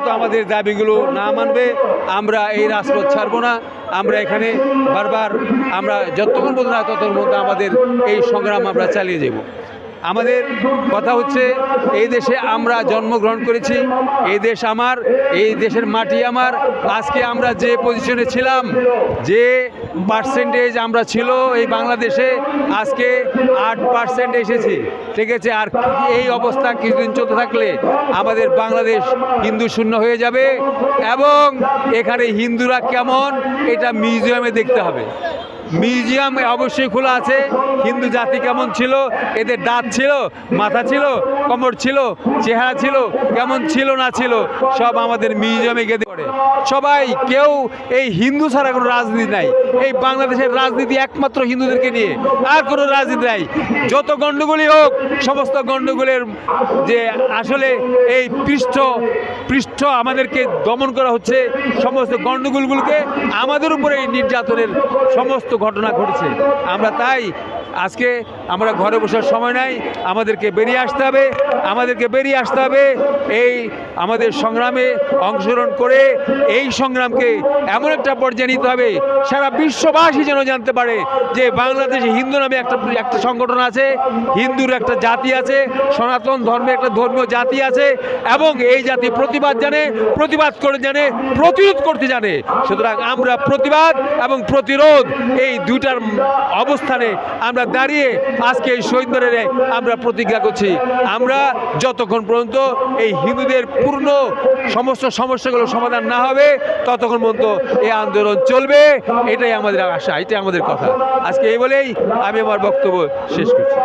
পর্যন্ত আমাদের দাবিগুলো না মানবে, আমরা এই রাজপথ ছাড়বো না। আমরা এখানে বারবার আমরা যতক্ষণ পর্যন্ত না ততক্ষণ পর্যন্ত আমাদের এই সংগ্রাম আমরা চালিয়ে যাব। আমাদের কথা হচ্ছে, এই দেশে আমরা জন্মগ্রহণ করেছি, এই দেশ আমার, এই দেশের মাটি আমার। আজকে আমরা যে পজিশনে ছিলাম, যে পার্সেন্টেজ আমরা ছিল এই বাংলাদেশে, আজকে আট পার্সেন্ট এসেছি। ঠিক আছে, আর এই অবস্থা কিছুদিন চলতে থাকলে আমাদের বাংলাদেশ হিন্দু শূন্য হয়ে যাবে এবং এখানে হিন্দুরা কেমন, এটা মিউজিয়ামে দেখতে হবে। মিউজিয়াম অবশ্যই খোলা আছে। হিন্দু জাতি কেমন ছিল? এদের দাঁত ছিল, মাথা ছিল, কোমর ছিল, চেহারা ছিল, কেমন ছিল না ছিল, সব আমাদের মিউজিয়ামে গেতে পড়ে। সবাই, কেউ এই হিন্দু ছাড়া কোনো রাজনীতি নাই। এই বাংলাদেশের রাজনীতি একমাত্র হিন্দুদেরকে নিয়ে। আর কোনো রাজনীতি নাই। যত গণ্ডগোলই হোক, সমস্ত গণ্ডগোলের যে আসলে এই পৃষ্ঠ পৃষ্ঠ আমাদেরকে দমন করা হচ্ছে, সমস্ত গণ্ডগোলগুলোকে আমাদের উপরে এই নির্যাতনের সমস্ত ঘটনা ঘটেছে। আমরা তাই আজকে আমরা ঘরে বসার সময় নাই, আমাদেরকে বেরিয়ে আসতে হবে, আমাদেরকে বেরিয়ে আসতে হবে, এই আমাদের সংগ্রামে অংশগ্রহণ করে এই সংগ্রামকে এমন একটা পর্যায়ে নিতে হবে, সারা বিশ্ববাসী যেন জানতে পারে যে বাংলাদেশে হিন্দু নামে একটা একটা সংগঠন আছে, হিন্দুর একটা জাতি আছে, সনাতন ধর্মের একটা ধর্মীয় জাতি আছে, এবং এই জাতি প্রতিবাদ জানে, প্রতিবাদ করে জানে, প্রতিরোধ করতে জানে। সুতরাং আমরা প্রতিবাদ এবং প্রতিরোধ এই দুইটার অবস্থানে আমরা দাঁড়িয়ে আজকে এই শহীদ মিনারে আমরা প্রতিজ্ঞা করছি। আমরা যতক্ষণ পর্যন্ত এই হিন্দুদের পূর্ণ সমস্ত সমস্যাগুলো সমাধান না হবে, ততক্ষণ পর্যন্ত এই আন্দোলন চলবে। এটাই আমাদের আশা, এটাই আমাদের কথা। আজকে এই বলেই আমি আমার বক্তব্য শেষ করছি।